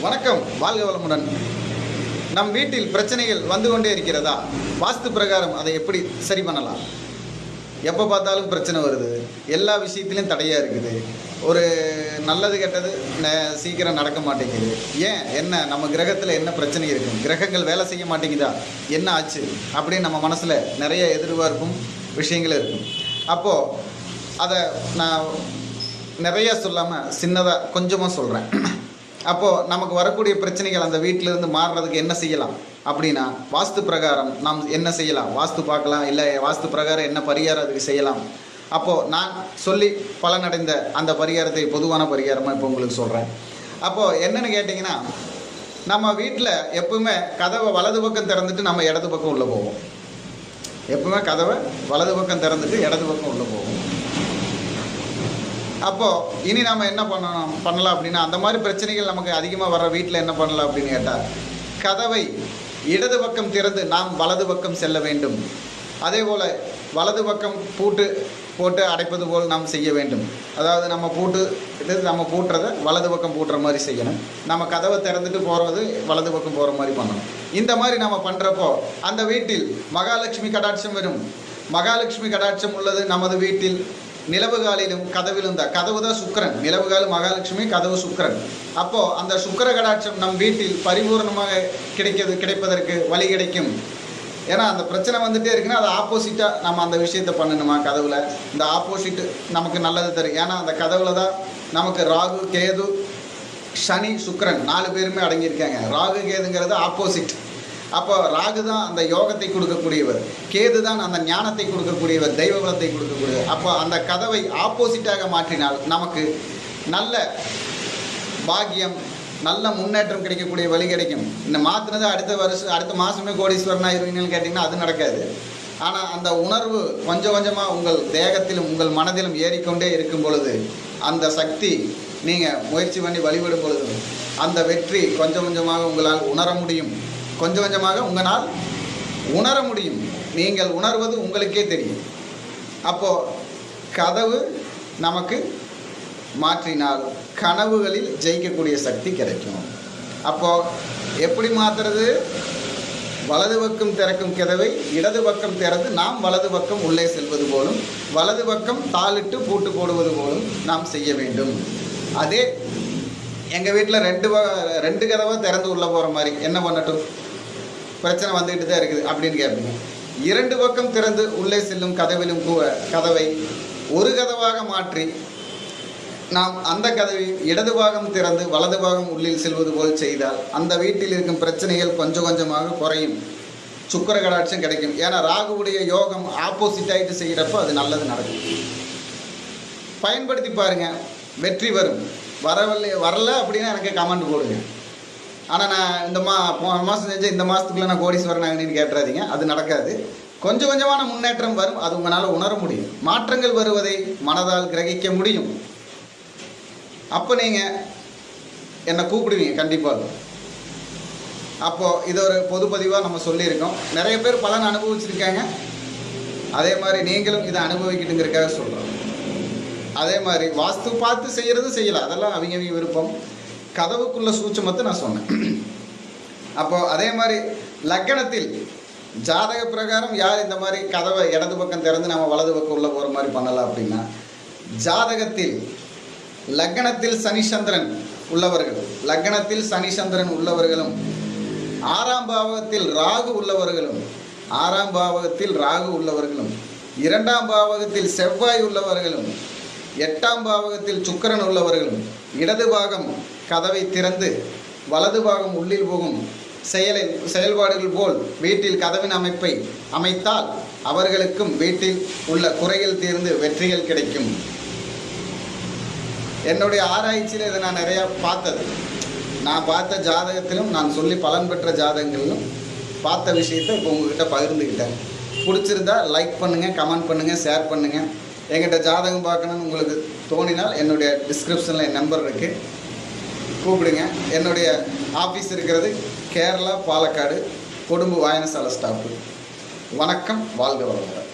வணக்கம் வாழ்க வளமுடன். நம் வீட்டில் பிரச்சனைகள் வந்து கொண்டே இருக்கிறதா? வாஸ்து பிரகாரம் அதை எப்படி சரி பண்ணலாம்? எப்போ பார்த்தாலும் பிரச்சனை வருது. எல்லா விஷயத்துலையும் தடையாக இருக்குது. ஒரு நல்லது கெட்டது ந- சீக்கிரம் நடக்க மாட்டேங்குது. ஏன்? என்ன? நம்ம கிரகத்தில் என்ன பிரச்சனை இருக்கும் கிரகங்கள் வேலை செய்ய மாட்டேங்குதா? என்ன ஆச்சு? அப்படின்னு நம்ம மனசில் நிறைய எதிர்பார்ப்பும் விஷயங்கள் இருக்கும். அப்போது அதை நான் நிறையா சொல்லாமல் சின்னதாக கொஞ்சமாக சொல்கிறேன் அப்போது நமக்கு வரக்கூடிய பிரச்சனைகள் அந்த வீட்டிலேருந்து மாறுறதுக்கு என்ன செய்யலாம்? அப்படின்னா வாஸ்து பிரகாரம் நாம் என்ன செய்யலாம்? வாஸ்து பார்க்கலாம் இல்லை வாஸ்து பிரகாரம் என்ன பரிகாரம் அதுக்கு செய்யலாம்? அப்போது நான் சொல்லி பலனடைந்த அந்த பரிகாரத்தை பொதுவான பரிகாரமாக இப்போ உங்களுக்கு சொல்கிறேன் அப்போது என்னன்னு கேட்டிங்கன்னா நம்ம வீட்டில் எப்பவுமே கதவை வலது பக்கம் திறந்துட்டு நம்ம இடது பக்கம் உள்ளே போவோம். எப்பவுமே கதவை வலது பக்கம் திறந்துட்டு இடது பக்கம் உள்ளே போவோம். அப்போது இனி நாம் என்ன பண்ணணும் பண்ணலாம் அப்படின்னா அந்த மாதிரி பிரச்சனைகள் நமக்கு அதிகமாக வர வீட்டில் என்ன பண்ணலாம் அப்படின்னு கேட்டால் கதவை இடது பக்கம் திறந்து நாம் வலது பக்கம் செல்ல வேண்டும். அதே போல் வலது பக்கம் பூட்டு போட்டு அடைப்பது போல் நாம் செய்ய வேண்டும். அதாவது நம்ம பூட்டு இது நம்ம பூட்டுறதை வலது பக்கம் பூட்டுற மாதிரி செய்யணும். நம்ம கதவை திறந்துட்டு போகிறது வலது பக்கம் போகிற மாதிரி பண்ணணும். இந்த மாதிரி நம்ம பண்ணுறப்போ அந்த வீட்டில் மகாலட்சுமி கடாட்சம் வரும். மகாலட்சுமி கடாட்சம் உள்ளது நமது வீட்டில் நிலவுகாலிலும் கதவிலும் தான். கதவு தான் சுக்கரன். நிலவுகால் மகாலட்சுமி கதவு சுக்கரன். அப்போ அந்த சுக்கர கடாட்சம் நம் வீட்டில் பரிபூர்ணமாக கிடைக்கிறது கிடைப்பதற்கு வழி கிடைக்கும். ஏன்னா அந்த பிரச்சனை வந்துட்டே இருக்குன்னா அது ஆப்போசிட்டாக நம்ம அந்த விஷயத்தை பண்ணணுமா கதவுல? இந்த ஆப்போசிட் நமக்கு நல்லது தரும். ஏன்னா அந்த கதவுல தான் நமக்கு ராகு கேது சனி சுக்கரன் நாலு பேருமே அடங்கியிருக்காங்க. ராகு கேதுங்கிறது ஆப்போசிட் அப்போ ராகு தான் அந்த யோகத்தை கொடுக்கக்கூடியவர். கேது தான் அந்த ஞானத்தை கொடுக்கக்கூடியவர் தெய்வ பலத்தை கொடுக்கக்கூடியவர். அப்போ அந்த கதவை ஆப்போசிட்டாக மாற்றினால் நமக்கு நல்ல பாக்கியம் நல்ல முன்னேற்றம் கிடைக்கக்கூடிய வழி கிடைக்கும். இந்த மாற்றினது அடுத்த வருஷம் அடுத்த மாதமே கோடீஸ்வரனா இருவீங்கன்னு கேட்டிங்கன்னா அது நடக்காது. ஆனால் அந்த உணர்வு கொஞ்சம் கொஞ்சமாக உங்கள் தேகத்திலும் உங்கள் மனதிலும் ஏறிக்கொண்டே இருக்கும் பொழுது அந்த சக்தி நீங்கள் முயற்சி பண்ணி வழிபடும் பொழுது அந்த வெற்றி கொஞ்சம் கொஞ்சமாக உங்களால் உணர முடியும். கொஞ்சம் கொஞ்சமாக உங்களால் உணர முடியும். நீங்கள் உணர்வது உங்களுக்கே தெரியும். அப்போது கதவு நமக்கு மாற்றினால் கனவுகளில் ஜெயிக்கக்கூடிய சக்தி கிடைக்கும். அப்போது எப்படி மாற்றுறது வலது பக்கம் திறக்கும் கதவை இடது பக்கம் திறந்து நாம் வலது பக்கம் உள்ளே செல்வது போலும் வலது பக்கம் தாளிட்டு பூட்டு போடுவது போலும் நாம் செய்ய வேண்டும். அதே எங்கள் வீட்டில் ரெண்டு வ- ரெண்டு கதவை திறந்து உள்ளே போகிற மாதிரி. என்ன பண்ணட்டும்? பிரச்சனை வந்துக்கிட்டு தான் இருக்குது அப்படின்னு கேட்பீங்க. இரண்டு பக்கம் திறந்து உள்ளே செல்லும் கதவிலும் கதவை ஒரு கதவாக மாற்றி நாம் அந்த கதவை இடது பாகம் திறந்து வலது பாகம் உள்ளில் செல்வது போல் செய்தால் அந்த வீட்டில் இருக்கும் பிரச்சனைகள் கொஞ்சம் கொஞ்சமாக குறையும். சுக்கர கடாட்சம் கிடைக்கும். ஏன்னா ராகுவுடைய யோகம் ஆப்போசிட் ஆகிட்டு செய்கிறப்போ அது நல்லது நடக்கும். பயன்படுத்தி பாருங்க. வெற்றி வரும். வரவில்லை வரல அப்படின்னா எனக்கு கமெண்ட் போடுங்க. ஆனால் நான் இந்த மா போன மாதம் செஞ்ச இந்த மாதத்துக்குள்ளே நான் கோடீஸ்வரன் ஆகினு கேட்டுறாதீங்க. அது நடக்காது. கொஞ்சம் கொஞ்சமான முன்னேற்றம் வரும். அது உங்களால் உணர முடியும். மாற்றங்கள் வருவதை மனதால் கிரகிக்க முடியும். அப்போ நீங்கள் என்னை கூப்பிடுவீங்க. கண்டிப்பாக அப்போது இது ஒரு பொது பதிவாக நம்ம சொல்லியிருக்கோம். நிறைய பேர் பலன் அனுபவிச்சிருக்காங்க. அதே மாதிரி நீங்களும் இதை அனுபவிக்கிட்டுங்கிறதுக்காக சொல்கிறோம் அதே மாதிரி வாஸ்து பார்த்து செய்கிறது செய்யலாம். அதெல்லாம் அவங்க அவங்க விருப்பம். கதவுக்குள்ள சூட்சமத்தை நான் சொன்னேன். அப்போ அதே மாதிரி லக்கணத்தில் ஜாதக பிரகாரம் யார் இந்த மாதிரி கதவை இடது பக்கம் திறந்து நம்ம வலது பக்கம் உள்ள போகிற மாதிரி பண்ணலாம் அப்படின்னா ஜாதகத்தில் லக்னத்தில் சனிச்சந்திரன் உள்ளவர்கள் லக்னத்தில் சனிச்சந்திரன் உள்ளவர்களும் ஆறாம் பாவகத்தில் ராகு உள்ளவர்களும் ஆறாம் பாவகத்தில் ராகு உள்ளவர்களும் இரண்டாம் பாவகத்தில் செவ்வாய் உள்ளவர்களும் எட்டாம் பாவகத்தில் சுக்கரன் உள்ளவர்களும் இடது பாகம் கதவை திறந்து வலது பாகம் உள்ளில் போகும் செயலை செயல்பாடுகள் போல் வீட்டில் கதவின் அமைப்பை அமைத்தால் அவர்களுக்கும் வீட்டில் உள்ள குறைகள் தீர்ந்து வெற்றிகள் கிடைக்கும். என்னுடைய ஆராய்ச்சியில் இதை நான் நிறையா பார்த்தது. நான் பார்த்த ஜாதகத்திலும் நான் சொல்லி பலன் பெற்ற ஜாதகங்களிலும் பார்த்த விஷயத்தை இப்போ உங்ககிட்ட பகிர்ந்துக்கிட்டேன் பிடிச்சிருந்தா லைக் பண்ணுங்கள் கமெண்ட் பண்ணுங்கள் ஷேர் பண்ணுங்கள் எங்கிட்ட ஜாதகம் பார்க்கணும்னு உங்களுக்கு தோணினால் என்னுடைய டிஸ்கிரிப்ஷனில் என் நம்பர் இருக்குது கூப்பிடுங்க. என்னுடைய ஆஃபீஸ் இருக்கிறது கேரளா பாலக்காடு கொடும்பு வாயனசாலை ஸ்டாப்பு வணக்கம் வாழ்க வளமுடன்.